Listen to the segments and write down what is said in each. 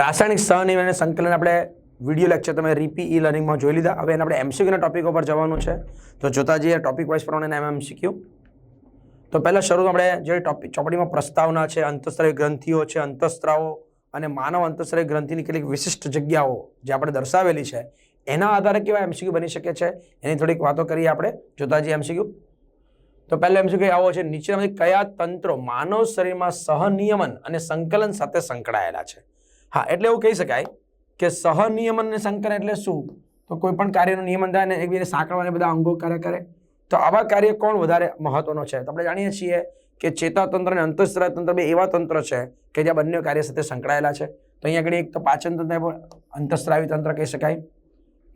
રાસાયણિક સહનિર્ણય સંકલન આપણે વીડિયો લેક્ચર તમે રીપી ઈ લર્નિંગમાં જોઈ લીધા. હવે એને આપણે એમસીક્યુના ટોપિક ઉપર જવાનું છે. તો જોતા જઈએ ટોપિક વાઇઝ પ્રમાણે એમ એમસીક્યુ તો પહેલાં શરૂ આપણે જે ટોપિક ચોપડીમાં પ્રસ્તાવના છે અંતસ્ત્રાવી ગ્રંથિઓ છે, અંતસ્ત્રાવો અને માનવ અંતસ્ત્રાવી ગ્રંથિની કેટલીક વિશિષ્ટ જગ્યાઓ જે આપણે દર્શાવેલી છે, એના આધારે કેવા એમસીક્યુ બની શકે છે? એની થોડીક વાતો કરીએ આપણે. જોતા જઈએ એમસીક્યુ તો પહેલો એમસીક્યુ આવો છે? નીચેમાંથી કયા તંત્રો માનવ શરીરમાં સહનિયમન અને સંકલન સાથે સંકળાયેલા છે? હા, એટલે એવું કહી શકાય કે સહનિયમન અને સંકલન એટલે શું? તો કોઈ પણ કાર્યનું નિયમન થાય ને એકબીજાને સાંકળવાને બધા અંગો કાર્ય કરે. તો આવા કાર્ય કોણ વધારે મહત્વનો છે? તો આપણે જાણીએ છીએ કે ચેતાતંત્ર અને અંતઃસ્ત્રાવ તંત્ર બે એવા તંત્ર છે કે જ્યાં બંને કાર્ય સાથે સંકળાયેલા છે. તો અહીંયા આગળ એક તો પાચન તંત્ર અંતઃસ્ત્રાવી તંત્ર કહી શકાય,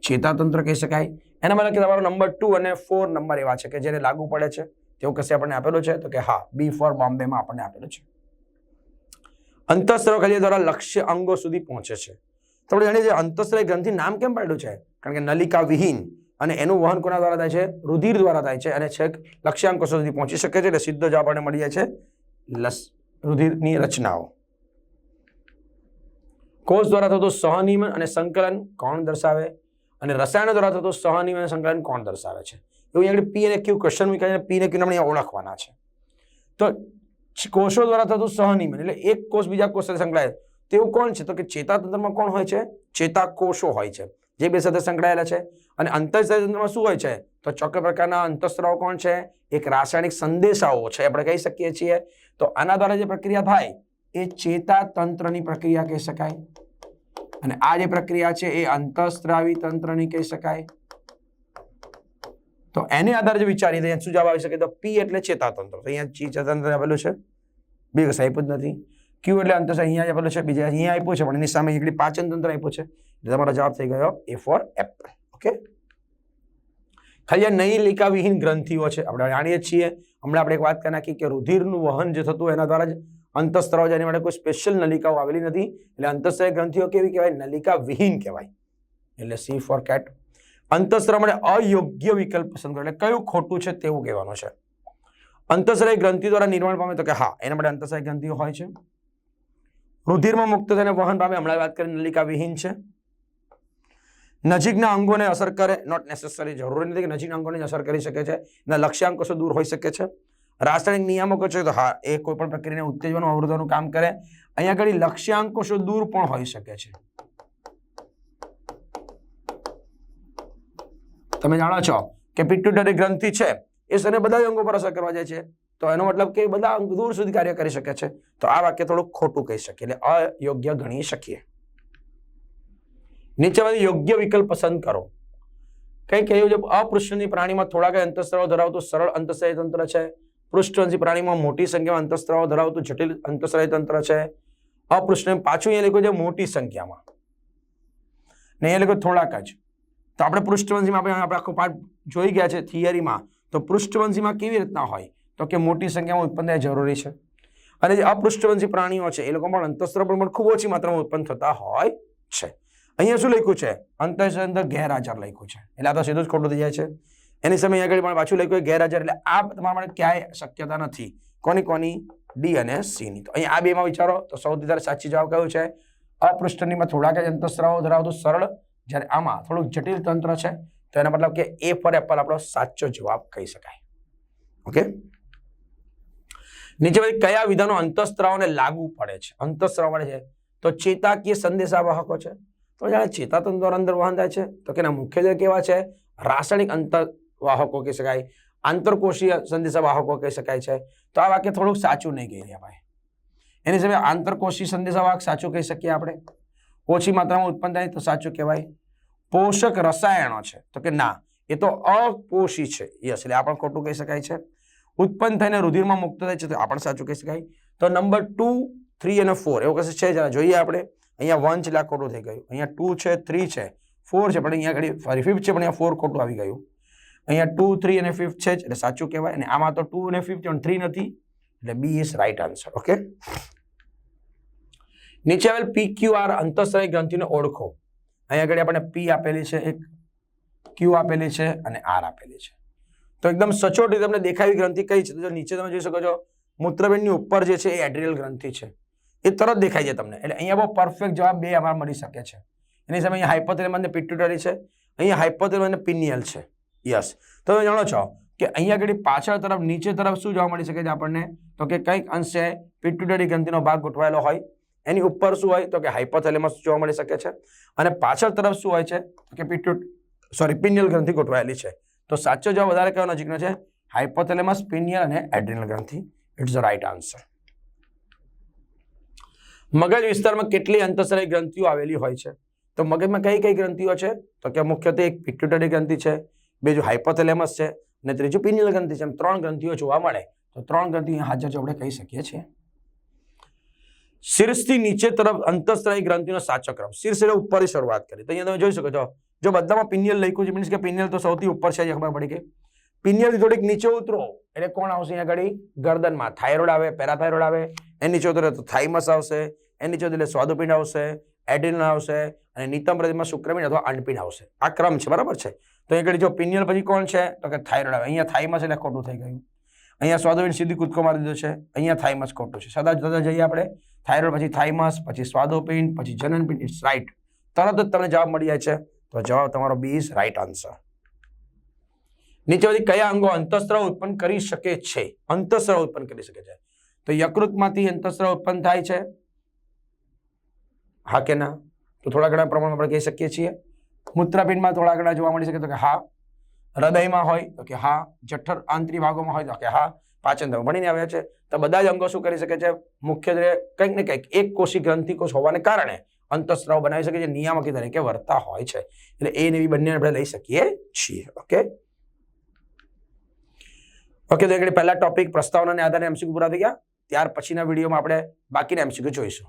ચેતાતંત્ર કહી શકાય. એના માટે તમારો નંબર ટુ અને ફોર નંબર એવા છે કે જેને લાગુ પડે છે. તેવું કશે આપણને આપેલું છે? તો કે હા, બી ફોર બોમ્બેમાં આપણને આપેલું છે. અંતઃસ્ત્રાવ કલીય દ્વારા લક્ષ્ય અંગો સુધી પહોંચે છે. તો આપણે જાણીએ છીએ અંતઃસ્ત્રાવી ગ્રંથિ નામ કેમ પાડ્યું છે? કારણ કે નલિકા વિહીન અને એનું વહન કોના દ્વારા થાય છે? રુધિર દ્વારા થાય છે અને છેક લક્ષ્યાંકો સુધી પહોંચી શકે છે એટલે સીધો જવાબ આપણને મળી જાય છે લસ, રુધિરની રચનાઓ. કોષ દ્વારા થતું સહનિયમન અને સંકલન કોણ દર્શાવે? અને રસાયણો દ્વારા થતું સહનિયમન અને સંકલન કોણ દર્શાવે છે? એવું અહીંયા પી અને ક્યુ ક્વેશ્ચન મૂકાય પી અને ક્યુ આપણે ઓળખવાના છે. તો કોષો દ્વારા થતું સહનિયમન એટલે એક કોષ બીજા કોષ સાથે સંકળાય તેવું કોણ છે? તો કે ચેતાતંત્રમાં કોણ હોય છે? ચેતાકોષો હોય છે. જે બે સાથે સંકળાયેલા છે. અને અંતઃસ્ત્રાવતંત્રમાં શું હોય છે? તો ચોક્કસ પ્રકારના અંતઃસ્ત્રાવો કોણ છે? એક રાસાયણિક સંદેશાઓ છે, આપણે કહી શકીએ છીએ. તો આના દ્વારા જે પ્રક્રિયા થાય, એ ચેતાતંત્રની પ્રક્રિયા કહી શકાય. અને આ જે પ્રક્રિયા છે, એ અંતઃસ્ત્રાવી તંત્રની કહી શકાય. તો એને આધારે જે વિચારીએ તો શું જવાબ આવી શકે તો પી એટલે ચેતાતંત્ર. તો અહીંયા ચેતાતંત્ર આપેલું છે. બે કશું આપ્યું જ નથી. ક્યુ એટલે અંતર અહીંયા આપેલું છે, બીજા અહીંયા આપ્યું છે, પણ એની સામે એકડી પાચન તંત્ર આપ્યું છે. એટલે તમારો જવાબ થઈ ગયો એ ફોર એપલ ઓકે ખાલી આ નહીં લેખા વિહીન ગ્રંથિઓ છે. આપણે જાણીએ છીએ. હમણાં આપણે એક વાત કરી નાખી કે રુધિરનું વહન જે થતું એના દ્વારા જ અંતસ્ત્રાવ જેની માટે કોઈ સ્પેશિયલ નલિકાઓ આવેલી નથી. એટલે અંતસ્ત્રાવ ગ્રંથિઓ કેવી કહેવાય? નલિકા વિહીન કહેવાય. એટલે સી ફોર કેટ અંતસ્ત્રાવ માટે અયોગ્ય વિકલ્પ પસંદ કરો. એટલે કયું ખોટું છે તેવું કહેવાનું છે. અંતસ્ત્રાવી ગ્રંથિ દ્વારા નિર્માણ પામે તો કે હા, એના માટે અંતસ્ત્રાવી ગ્રંથિઓ હોય છે. રુધિરમાં મુક્ત થઈને વહન પામે, હમણાં વાત કરી, નલિકા વિહીન છે. નજીકના અંગોને અસર કરે નોટ નેસેસરી જરૂરી નથી કે નજીકના અંગોને અસર કરી શકે છે. એના લક્ષ્યાંક કશો દૂર હોઈ શકે છે? રાસાયણિક નિયામકો છે તો હા, એ કોઈ પણ પ્રક્રિયાને ઉત્તેજવાનું, અવરોધવાનું કામ કરે. અહીંયા આગળ લક્ષ્યાંકો શું દૂર પણ હોઈ શકે છે. તમે જાણો છો કે પિટ્યુટરી ગ્રંથિ છે, એ શરીર બધા અંગો પર અસર કરવા જાય છે. તો એનો મતલબ કે બધા અંગ દૂર સુધી કાર્ય કરી શકે છે. તો આ વાક્ય થોડું ખોટું કહી શકીએ, એટલે અયોગ્ય ગણી શકીએ. નીચેમાંથી યોગ્ય વિકલ્પ પસંદ કરો. કઈ કહ્યું છે, અપૃષ્ઠની પ્રાણીમાં થોડાક અંતસ્ત્રાવો ધરાવતું સરળ અંતસ્ત્રાય તંત્ર છે. પૃષ્ઠવંશી પ્રાણીમાં મોટી સંખ્યામાં અંતસ્ત્રાવ ધરાવતું જટિલ અંતસ્ત્રાય તંત્ર છે. અપૃષ્ઠ પાછું અહીંયા લખ્યું છે મોટી સંખ્યામાં. ને અહીંયા લખ્યું થોડાક જ. તો આપણે પૃષ્ઠવંશીમાં આપણે આપણે આખો પાઠ જોઈ ગયા છે થિયરીમાં. તો પૃષ્ઠવંશીમાં કેવી રીતના હોય? તો કે મોટી સંખ્યામાં ઉત્પન્ન થાય, જરૂરી છે. અને જે અપૃષ્ઠવંશી પ્રાણીઓ છે, એ લોકો પણ અંતસ્ત્ર પણ ખૂબ ઓછી માત્રામાં ઉત્પન્ન થતા હોય છે. અહીંયા શું લખ્યું છે? અંતર અંદર ગેરહાજર લખ્યું છે. એટલે આ તો સીધું જ ખોટું થઈ જાય છે. એની સામે આગળ પણ પાછું લખ્યું ગેરહાજર. એટલે આ તમારા માટે ક્યાંય શક્યતા નથી. કોની કોની? ડી અને સીની તો અહીંયા આ બેમાં વિચારો. તો સૌથી વધારે સાચી જવાબ કયું છે? અપૃષ્ઠનીમાં થોડાક જ અંતસ્ત્રાવો ધરાવતું સરળ જ્યારે આમાં થોડુંક જટિલ તંત્ર છે, તો એના મતલબ કે એ ફોર એપલ આપણો સાચો જવાબ કહી શકાય. ઓકે? નીચે પછી કયા વિધાનો અંતઃસ્ત્રાવને લાગુ પડે છે? અંતઃસ્ત્રાવ મળે છે. તો ચેતાકીય સંદેશાવાહકો છે. તો જાણે ચેતાતંત્ર અંદર વહન થાય છે. તો કે એના મુખ્યત્વે કેવા છે? રાસાયણિક અંતરવાહકો કહી શકાય. આંતરકોષીય સંદેશાવાહકો કહી શકાય છે. તો આ વાક્ય થોડુંક સાચું નહીં કહી રહ્યા ભાઈ એની સામે આંતરકોષી સંદેશાવાહક સાચું કહી શકીએ આપણે? ઓછી માત્રામાં ઉત્પન્ન થાય તો સાચું કહેવાય. પોષક રસાયણો છે. તો કે ના, એ તો અપોષી છે. યસ, એટલે આ પણ ખોટું કહી શકાય છે. ઉત્પન્ન થઈને રુધિરમાં મુક્ત થાય છે, તો આ પણ સાચું કહી શકાય. તો નંબર ટુ, થ્રી અને ફોર, એવું કશે છે જરા જોઈએ આપણે. અહીંયા વન છે ખોટું થઈ ગયું. અહીંયા ટુ છે, થ્રી છે, ફોર છે, પણ અહીંયા ઘડી સોરી, ફિફ્થ છે, પણ અહીંયા ફોર ખોટું આવી ગયું. અહીંયા ટુ, થ્રી અને ફિફ્થ છે જ, એટલે સાચું કહેવાય. અને આમાં તો ટુ અને ફિફ્થ પણ થ્રી નથી. એટલે B is right answer, okay? નીચે આવેલ પી ક્યુ આર અંતઃસ્ત્રાવી ગ્રંથિને ઓળખો. અહીંયા આગળ આપણે પી આપેલી છે, એક ક્યુ આપેલી છે અને આર આપેલી છે. તો એકદમ સચોટ રીતે તમને દેખાવી ગ્રંથિ કઈ છે? તો નીચે તમે જોઈ શકો છો મૂત્રબેનની ઉપર જે છે એ એડ્રિયલ ગ્રંથિ છે. એ તરત દેખાય છે તમને. એટલે અહીંયા બહુ પરફેક્ટ જવાબ બે અમારા મળી શકે છે. એની સામે અહીંયા હાઇપોથેલેમસ અને પિટ્યુટરી છે. અહીંયા હાઇપોથેલેમસ અને પિનિયલ છે. યસ તમે જાણો છો કે અહીંયા આગળ પાછળ તરફ, નીચે તરફ શું જોવા મળી શકે છે આપણને? તો કે કંઈક અંશે પિટ્યુટરી ગ્રંથિનો ભાગ ગોઠવાયેલો હોય. એની ઉપર શું હોય તો કે હાઇપોથેલેમસ જોવા મળી શકે છે. અને પાછળ તરફ શું હોય છે કે પિટ્યુટ સોરી પિનિયલ ગ્રંથિ ગોઠવાયેલી છે. તો સાચો જવાબ વધારે કયો નજીકનો છે? હાઇપોથેલેમસ પિનિયલ અને એડ્રિનલ ગ્રંથિ. ઇટ્સ ધ રાઇટ આન્સર મગજ વિસ્તારમાં કેટલી અંતઃસ્રાવી ગ્રંથિઓ આવેલી હોય છે? તો મગજમાં કઈ કઈ ગ્રંથિઓ છે? તો કે મુખ્યત્વે એક પિટ્યુટરી ગ્રંથિ છે, બીજું હાઇપોથેલેમસ છે અને ત્રીજું પિનિયલ ગ્રંથિ છે. એમ ત્રણ ગ્રંથિઓ જોવા મળે. તો ત્રણ ગ્રંથિ હાજર જો આપણે કહી શકીએ છીએ. શીર્ષથી નીચે તરફ અંતઃસ્ત્રાવી ગ્રંથિનો સાચો ક્રમ. શીર્ષ એટલે ઉપરથી શરૂઆત કરી. તો અહીંયા તમે જોઈ શકો છો. જો બધામાં પિનિયલ લખ્યું છે મીન્સ કે પિનિયલ તો સૌથી ઉપર છે ખબર પડી ગઈ. પિનિયલથી થોડીક નીચે ઉતરો, એટલે કોણ આવશે અહીંયા આગળ? ગરદનમાં. થાઇરોઇડ આવે, પેરાથાઇરોઇડ આવે. એની નીચે ઉતરે, તો થાઇમસ આવશે. એની નીચે એટલે સ્વાદુપિંડ આવશે એડિનલ આવશે, અને નીતમ પ્રદેશમાં શુક્રપિંડ અથવા અંડપિંડ આવશે. આ ક્રમ છે, બરાબર છે? તો અહીંયા જો પિનિયલ પછી કોણ છે? તો કે થાઇરોઇડ આવે. અહીંયા થાઇમસ એટલે ખોટું થઈ ગયું. અહીંયા સ્વાદુપિંડ સીધી કૂદકો મારી દીધો છે. અહીંયા થાઇમસ ખોટું છે. સદા જતા જઈએ આપણે. થાઇરોઇડ પછી થાઇમસ પછી સ્વાદોપિંડ, પછી જનનપિંડ ઇટ્સ રાઇટ તરત જ તમને જવાબ મળી જાય છે. તો જવાબ તમારો બી ઇઝ રાઇટ આન્સર નીચેથી કયા અંગો અંતઃસ્ત્રાવ ઉત્પન્ન કરી શકે છે? અંતઃસ્ત્રાવ ઉત્પન્ન કરી શકે છે. તો યકૃતમાંથી અંતઃસ્ત્રાવ ઉત્પન્ન થાય છે. હા કે ના? તો થોડા ઘણા પ્રમાણમાં આપણે કહી શકીએ છીએ. મૂત્રાપિંડમાં થોડા ઘણા જોવા મળી શકે તો કે હા. હૃદયમાં હોય તો કે હા. જઠર આંતરિક ભાગોમાં હોય તો કે હા. પાચન તંત્ર ભણીને આવ્યા છે. તો બધા જ અંગો શું કરી શકે છે? મુખ્યત્વે કંઈક ને કંઈક એક કોષી ગ્રંથિકોષ હોવાને કારણે અંતસ્ત્રાવ બનાવી શકે છે, નિયામકી તરીકે વર્તા હોય છે. એટલે એ ને બંને આપણે લઈ શકીએ છીએ, ઓકે? ઓકે, તો એ પહેલા ટોપિક પ્રસ્તાવનાને આધારે એમસીક્યુ પૂરા થઈ ગયા. ત્યાર પછીના વિડીયોમાં આપણે બાકીના એમસીક્યુ જોઈશું.